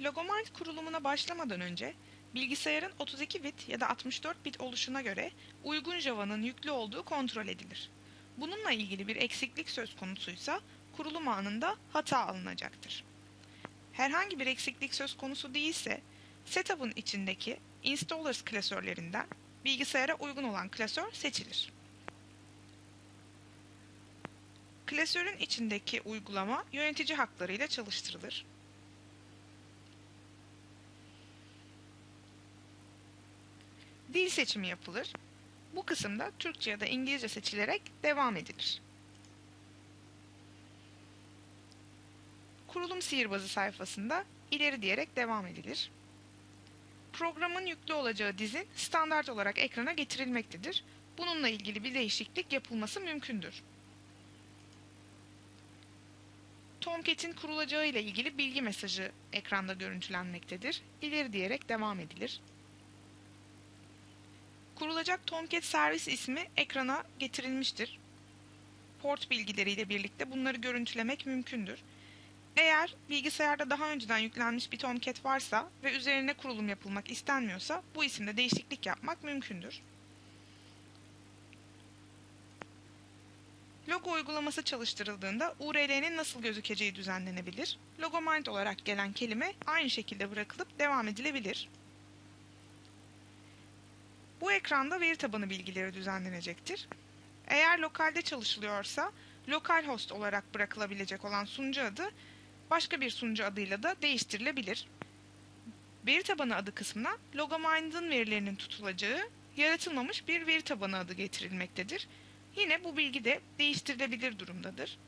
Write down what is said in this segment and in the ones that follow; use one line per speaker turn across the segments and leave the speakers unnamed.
Logomind kurulumuna başlamadan önce bilgisayarın 32 bit ya da 64 bit oluşuna göre uygun Java'nın yüklü olduğu kontrol edilir. Bununla ilgili bir eksiklik söz konusuysa kurulum anında hata alınacaktır. Herhangi bir eksiklik söz konusu değilse setup'ın içindeki installers klasörlerinden bilgisayara uygun olan klasör seçilir. Klasörün içindeki uygulama yönetici haklarıyla çalıştırılır. Dil seçimi yapılır. Bu kısımda Türkçe ya da İngilizce seçilerek devam edilir. Kurulum sihirbazı sayfasında ileri diyerek devam edilir. Programın yüklü olacağı dizin standart olarak ekrana getirilmektedir. Bununla ilgili bir değişiklik yapılması mümkündür. Tomcat'in kurulacağı ile ilgili bilgi mesajı ekranda görüntülenmektedir. İleri diyerek devam edilir. Kurulacak Tomcat servis ismi ekrana getirilmiştir. Port bilgileriyle birlikte bunları görüntülemek mümkündür. Eğer bilgisayarda daha önceden yüklenmiş bir Tomcat varsa ve üzerine kurulum yapılmak istenmiyorsa bu isimde değişiklik yapmak mümkündür. Logo uygulaması çalıştırıldığında URL'nin nasıl gözükeceği düzenlenebilir. Logomind olarak gelen kelime aynı şekilde bırakılıp devam edilebilir. Bu ekranda veri tabanı bilgileri düzenlenecektir. Eğer lokalde çalışılıyorsa localhost olarak bırakılabilecek olan sunucu adı başka bir sunucu adıyla da değiştirilebilir. Veri tabanı adı kısmına Logomind'ın verilerinin tutulacağı yaratılmamış bir veri tabanı adı getirilmektedir. Yine bu bilgi de değiştirilebilir durumdadır.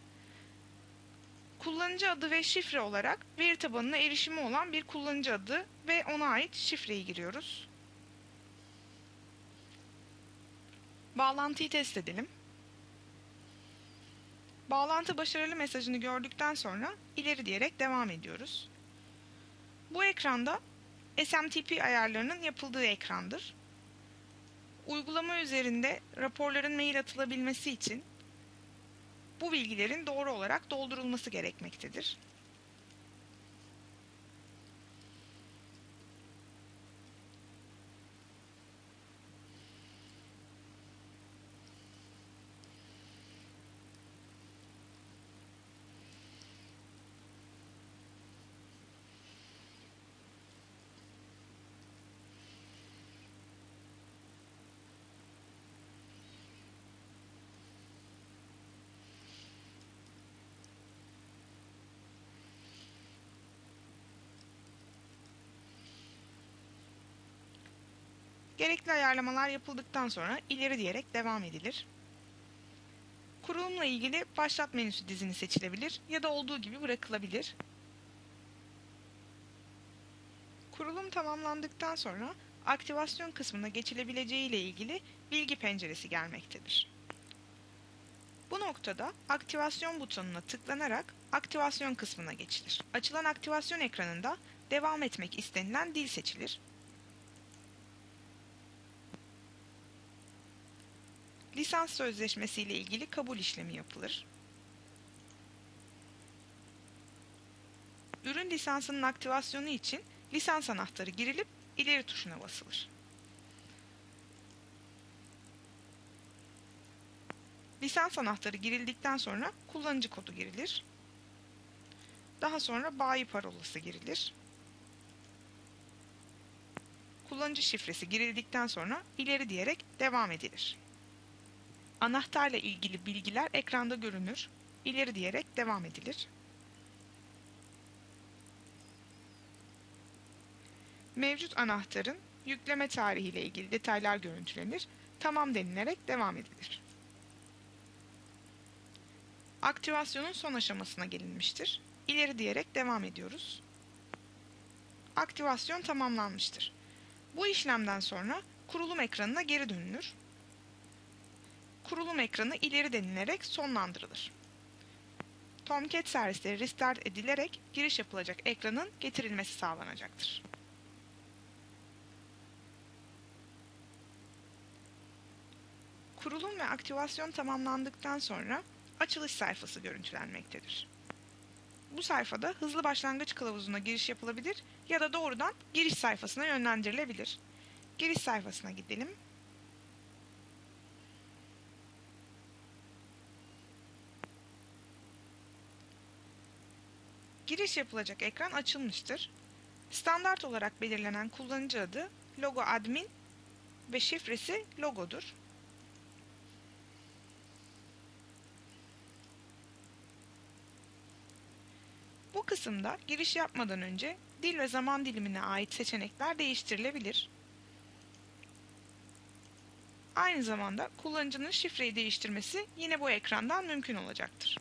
Kullanıcı adı ve şifre olarak veri tabanına erişimi olan bir kullanıcı adı ve ona ait şifreyi giriyoruz. Bağlantıyı test edelim. Bağlantı başarılı mesajını gördükten sonra ileri diyerek devam ediyoruz. Bu ekranda SMTP ayarlarının yapıldığı ekrandır. Uygulama üzerinde raporların mail atılabilmesi için bu bilgilerin doğru olarak doldurulması gerekmektedir. Gerekli ayarlamalar yapıldıktan sonra ileri diyerek devam edilir. Kurulumla ilgili başlat menüsü dizini seçilebilir ya da olduğu gibi bırakılabilir. Kurulum tamamlandıktan sonra aktivasyon kısmına geçilebileceği ile ilgili bilgi penceresi gelmektedir. Bu noktada aktivasyon butonuna tıklanarak aktivasyon kısmına geçilir. Açılan aktivasyon ekranında devam etmek istenilen dil seçilir. Lisans sözleşmesi ile ilgili kabul işlemi yapılır. Ürün lisansının aktivasyonu için lisans anahtarı girilip ileri tuşuna basılır. Lisans anahtarı girildikten sonra kullanıcı kodu girilir. Daha sonra bayi parolası girilir. Kullanıcı şifresi girildikten sonra ileri diyerek devam edilir. Anahtarla ilgili bilgiler ekranda görünür. İleri diyerek devam edilir. Mevcut anahtarın yükleme tarihi ile ilgili detaylar görüntülenir. Tamam denilerek devam edilir. Aktivasyonun son aşamasına gelinmiştir. İleri diyerek devam ediyoruz. Aktivasyon tamamlanmıştır. Bu işlemden sonra kurulum ekranına geri dönülür kurulum ekranı ileri denilerek sonlandırılır. Tomcat servisleri restart edilerek giriş yapılacak ekranın getirilmesi sağlanacaktır. Kurulum ve aktivasyon tamamlandıktan sonra açılış sayfası görüntülenmektedir. Bu sayfada hızlı başlangıç kılavuzuna giriş yapılabilir ya da doğrudan giriş sayfasına yönlendirilebilir. Giriş sayfasına gidelim. Giriş yapılacak ekran açılmıştır. Standart olarak belirlenen kullanıcı adı logo admin ve şifresi logodur. Bu kısımda giriş yapmadan önce dil ve zaman dilimine ait seçenekler değiştirilebilir. Aynı zamanda kullanıcının şifreyi değiştirmesi yine bu ekrandan mümkün olacaktır.